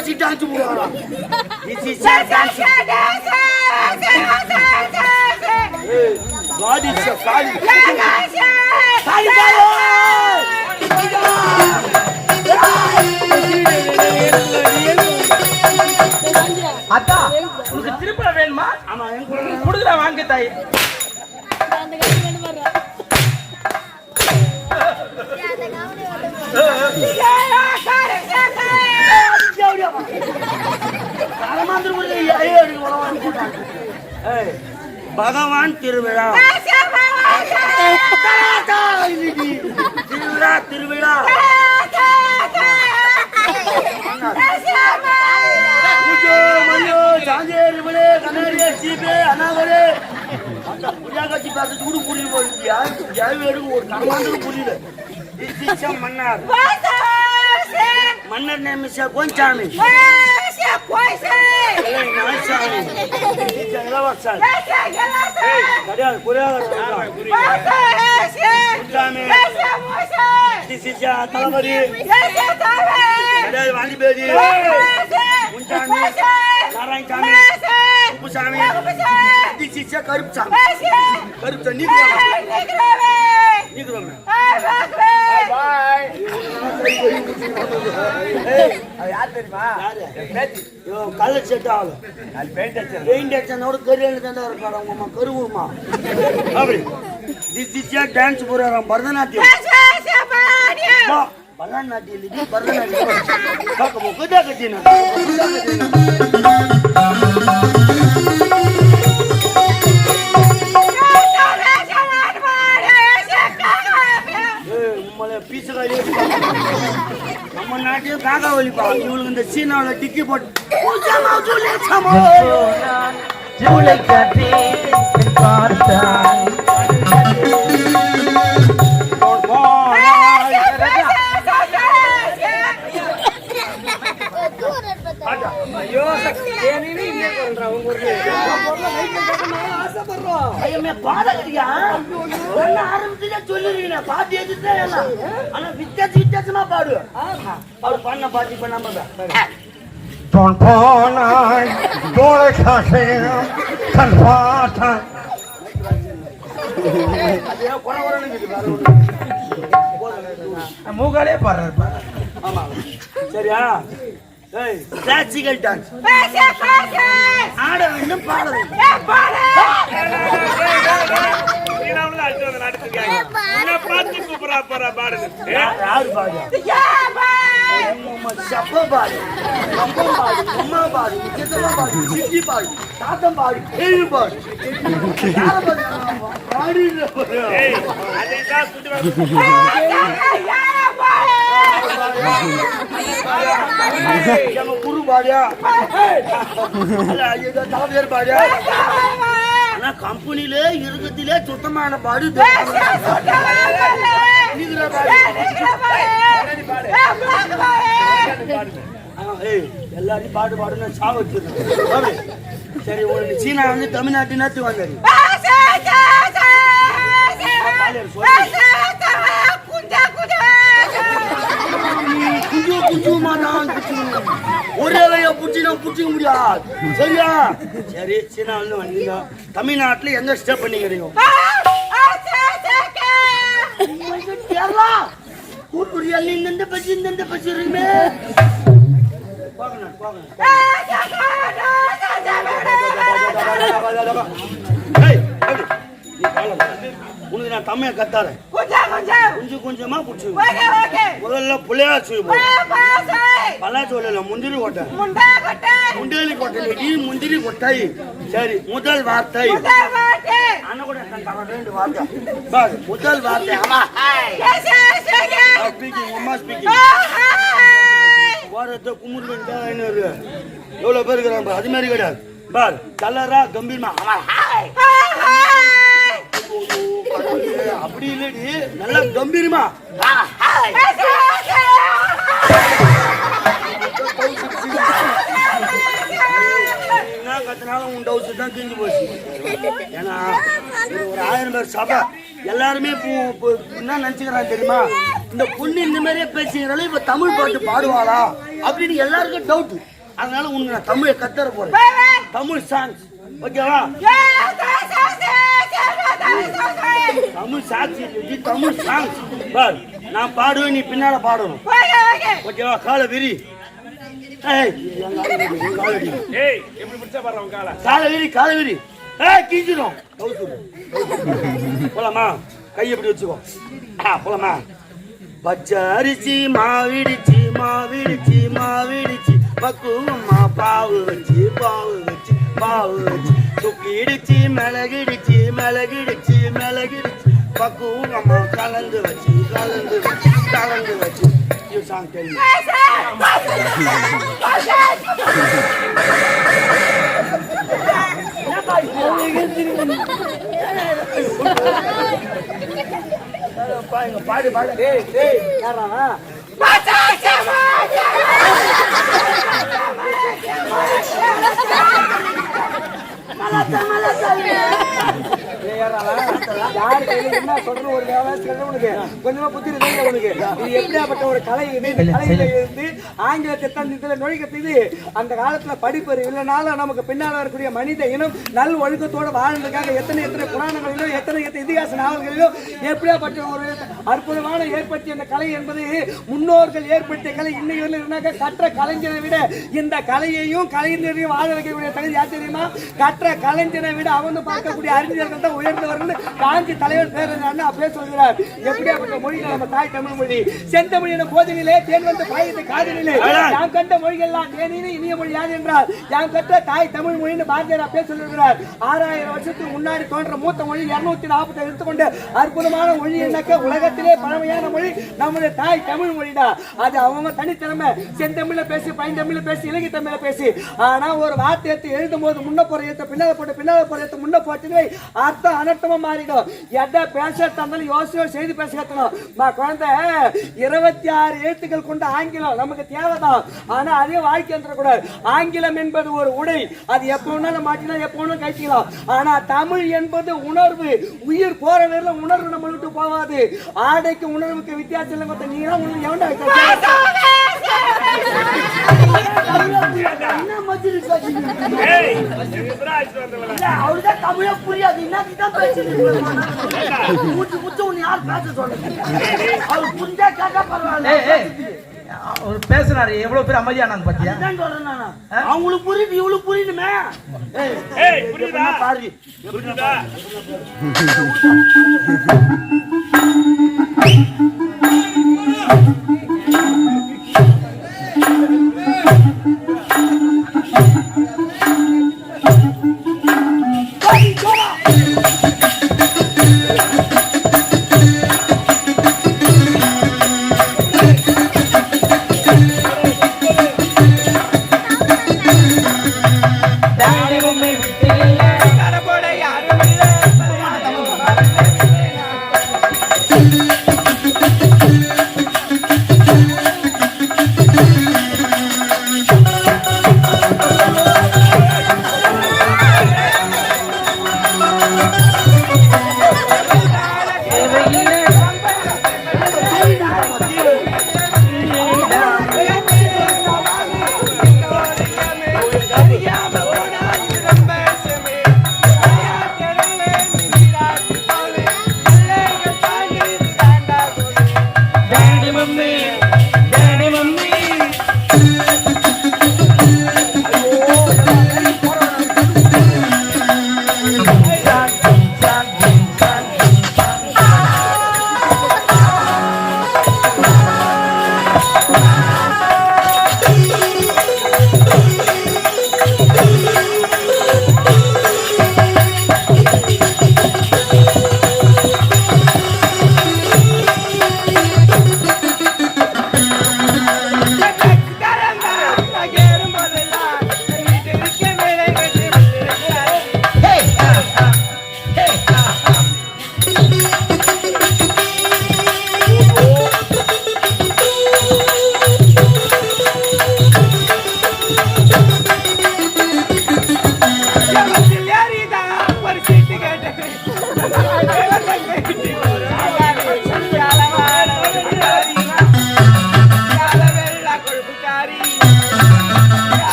This was the dance program. This is your dance. Hey, God is your God. Kali அத்தா உனக்கு திருப்பல வேணுமா ஆமா என் கூட குடுக்குற வாங்க தாய் ஏய், பகவான் திருவிழா. திருவிழா திருவிழா. அண்ணாவரே அந்த புரியாக்காட்சி பேசுறது கூட புரிய போயிருக்கியா? ஜாவேருக்கு ஒரு கர்மாந்தரும் புரியல மன்னார். மன்னர் நேம் இஸ் கோஞ்சாமி தளபதி குஞ்சாமி நாராயணசாமி இசிச்சா கருப்புசாமி. யார் தெரியுமா கலர் செட் ஆகல பெயிண்ட் அடிச்சனோட கரியல் தான் இருக்காரு அவங்க அம்மா கருவுமா? அப்படி. ஏ டான்ஸ் போறாராம் பரதநாட்டியம். பரதநாட்டியம் பரதநாட்டியம். காக்க முக்கதா கட்டினா. உம்மளை பீசுகாரி நம்ம நாட்டையும் காக்கா வலிப்பா இவளுக்கு இந்த சீனாவில் டிக்கி போட்டு உஜாமா ஜூலே சமோ. அதே குறை குறைன்னு இருக்குது, வேற ஒண்ணும் மூகாலே பாடுறாரு பாரு. சரியா? கிளாசிக்கல் டான்ஸ் ஆட வேண்டும் பாட. வேண்டும் அம்மா சப்ப பாடு அப்பம் பாடு அம்மா பாடு முக்கியத்தமா பாடு சித்தி பாடு தாத்தம் பாடு கேள்வி பாடு யாரை பாடு? குரு பாடியா தலைவர் பாடியா ஆனா கம்பெனில இருக்கத்திலே சுத்தமான பாடு. பாடு. எல்லாரையும் பாடு பாடுன்னு வச்சிருக்கேன். சரி உங்களுக்கு சீனா வந்து தமிழ்நாட்டு நேற்று வந்தாரு குஞ்சு குஞ்சு மாட்டான் ஒரே வழியா புடிச்சினா புடிச்சிக்க முடியாது. சரியா? சரி சீனா வந்து வந்தீங்க தமிழ்நாட்டுல எங்க ஸ்டே பண்ணிக்கிறீங்க கேரளா? பசி இருக்குமே போகண்ணா போகண்ணா ஏய், ஏய், நீ காலை வை. உனக்கு நான் தமிழ கத்தாரேன் கொஞ்சம் கொஞ்சமா புடிச்சு முதல்ல புள்ளையா செய்வோம் பலா சொல்லல முந்திரி கொட்டை. முண்டேலி கொட்டை நீ முந்திரி கொட்டை சரி முதல் வார்த்தை. முதல் வார்த்தை. அம்மா ஸ்பீக்கிங் அம்மா ஸ்பீக்கிங் குமுறு வேண்டிய ஐநூறு எவ்வளவு பேர் இருக்கிறாங்க. அது மாதிரி கிடையாது. பார் கலரா கம்பீரமா ஹாய். அப்படி இல்லடி நல்லா கம்பீரமா. என்ன கத்தினாலும் உன் டவுஸ் தான் கிழிஞ்சு போச்சு. ஏன்னா ஒரு ஆயிரம் பேர் சபை. எல்லாருமே என்ன நினச்சிக்கிறாங்க தெரியுமா? இந்த பொண்ணு இந்த மாதிரியே பேசுகிறாலும் இப்போ தமிழ் பாட்டு பாடுவாளா அப்படின்னு எல்லாருக்கும் டவுட் அதனால உனக்கு நான் தமிழை கத்தர போறேன். தமிழ் சாங்ஸ் ஓகேவா தமிழ் சாட்சி தமிழ் சாங்ஸ் பார் நான் பாடுவேன் நீ பின்னால பாடணும். ஓகேவா காலை விரி. ஏய், என் காலை ஏய் எப்படி போலாமா? கை எப்படி வச்சுக்கோ. ஆ, போலாமா? பச்சரிசி மாவிடிச்சு மாவிடிச்சு மாவிடிச்சு. பக்குவமா பாவு வச்சு பாவு வச்சு பாவு வச்சு. துக்கிடிச்சு மிளகிடிச்சு மிளகிடிச்சு மிளகிடிச்சு. பக்குவமா கலந்து வச்சு கலந்து வச்சு கலந்து வச்சு. யூ சாங் தெரியும் பாடு பாடு டேய் டேய் யாரா யார் கையில என்ன சொல்றது ஒரு வியாபாரம் உனக்கு கொஞ்சமா புத்தி இருக்கா உனக்கு இது எப்படியாப்பட்ட ஒரு கலை இது இந்த கலையில இருந்து ஆங்கிலத்தை தன் இதுல நுழைக்கிறது அந்த காலத்துல படிப்பறிவு இல்லைனாலும் நமக்கு பின்னால வரக்கூடிய மனித இனம் நல் ஒழுக்கத்தோட வாழ்றதுக்காக எத்தனை எத்தனை புராணங்களிலும் எத்தனை எத்தனை இதிகாச நாவல்களிலும் எப்படியாப்பட்ட ஒரு அற்புதமான ஏற்படுத்திய இந்த கலை என்பது முன்னோர்கள் ஏற்படுத்திய கலை இன்னைக்கு இருந்தாக்க கற்ற கலைஞரை விட இந்த கலையையும் கலைஞரையும் வாழ வைக்கக்கூடிய தகுதி யார் தெரியுமா கற்ற கலைஞரை விட அவந்து பார்க்கக்கூடிய அறிஞர்கள் தான் உயர்ந்தவர்கள் காஞ்சி தலைவர் பேரறிஞர் அப்படியே சொல்கிறார். எப்படியாப்பட்ட மொழிகள் நம்ம தாய் தமிழ் மொழி? செந்தமிழ் என போதினிலே தேன் வந்த பாயத்தை காதலிலே யாம் கண்ட மொழிகள்லாம் தேனினு இனிய மொழி யார் என்றால் யாம் கற்ற தாய் தமிழ் மொழின்னு பாரதியார் அப்படியே சொல்லுகிறார் ஆறாயிரம் வருஷத்துக்கு முன்னாடி தோன்ற மூத்த மொழி இருநூத்தி நாற்பத்தி எடுத்துக்கொண்டு அற்புதமான மொழி என்னக்க உலகத்திலே பழமையான மொழி நம்முடைய தாய் தமிழ் மொழிதான் அது அவங்க தனித்திறமை. செந்தமிழ்ல பேசி பைந்தமிழ்ல பேசி இலங்கை தமிழ்ல பேசி. ஆனா ஒரு வார்த்தை எழுதும் போது முன்ன போற எழுத்த பின்னால போட்டு பின்னால போற எழுத்த முன்ன போட்டு அர்த்தம் அனர்த்தமா மாறிடும் எதை பேச இருந்தாலும் யோசிச்சு செய்து பேச நான் மா குழந்தை இருபத்தி ஆறு எழுத்துக்கள் கொண்ட ஆங்கிலம் நமக்கு தேவைதான். ஆனா அதே வாழ்க்கை கூடாது. ஆங்கிலம் என்பது ஒரு உடை. அது எப்ப வேணாலும் மாட்டிக்கலாம் எப்ப வேணாலும் கழிச்சிக்கலாம் ஆனா தமிழ் என்பது உணர்வு. உயிர் போற நேரம் உணர்வு நம்ம விட்டு போகாது. ஆடைக்கு உணர்வுக்கு வித்தியாசம் இல்லை மொத்தம் நீங்க தான் அவருதான் தமிழே புரியாது என்னதான் இருக்காங்க மூச்சு மூச்சு உன்னை யார் பேச சொல்லுங்க அவர் புரிஞ்சா கேட்டா பரவாயில்ல. அவர் பேசுறாரு எவ்வளவு பேர் அமைதியானாங்க பாத்தியா. அவங்களுக்கு புரியுது புரியுதா எப்படின்னா பாரு புரியுதா தானமுமே